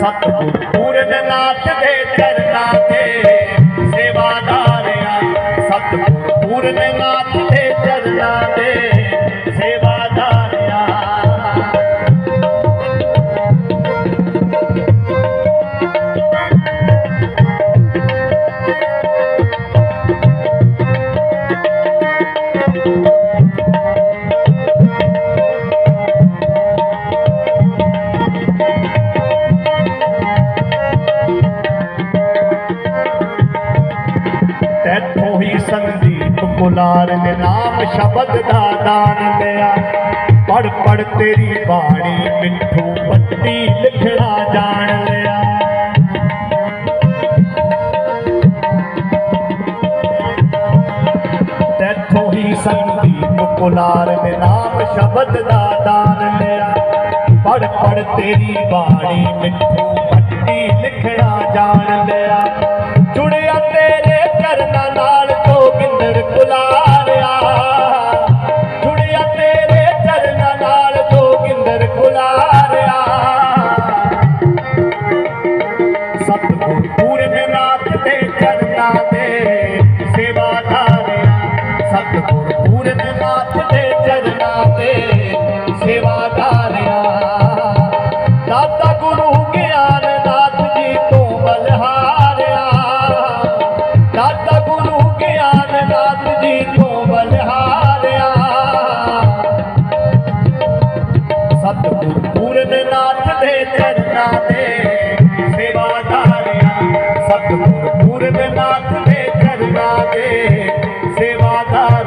ਸਤਿਗੁਰ ਪੂਰਨ ਨਾਥ ਦੇ ਚਰਨਾ ਤੇ ਸੇਵਾਦਾਰਿਆ ਸਤਿਗੁਰ ਪੂਰਨ ਨਾਥ ਦੇ ਚਰਨਾ ਤੇ ਤੈਥੋਂ ਹੀ ਸੰਦੀਪ ਕੁਲਾਰ ਨੇ ਨਾਮ ਸ਼ਬਦ ਦਾ ਦਾਨ ਲਿਆ ਪੜ ਪੜ ਤੇਰੀ ਬਾਣੀ ਮਿੱਠੂ ਪੱਤੀ ਲਿਖਣਾ ਜਾਣ ਲਿਆ ਤੈਥੋਂ ਹੀ ਸੰਦੀਪ ਕੁਲਾਰ ਨੇ ਨਾਮ ਸ਼ਬਦ ਦਾ ਦਾਨ ਲਿਆ ਪੜ ਪੜ ਤੇਰੀ ਬਾਣੀ ਮਿੱਠੂ ਪੱਤੀ ਲਿਖਣਾ ਜਾਣ ਲਿਆ ਪੂਰਨ ਨਾਥ ਦੇ ਚਰਨਾਂ ਦੇ ਸੇਵਾਦਾਰਿਆ ਸਤਿਗੁਰ ਪੂਰਨ ਨਾਥ ਦੇ ਚਰਨਾਂ ਦੇ ਸੇਵਾਦਾਰ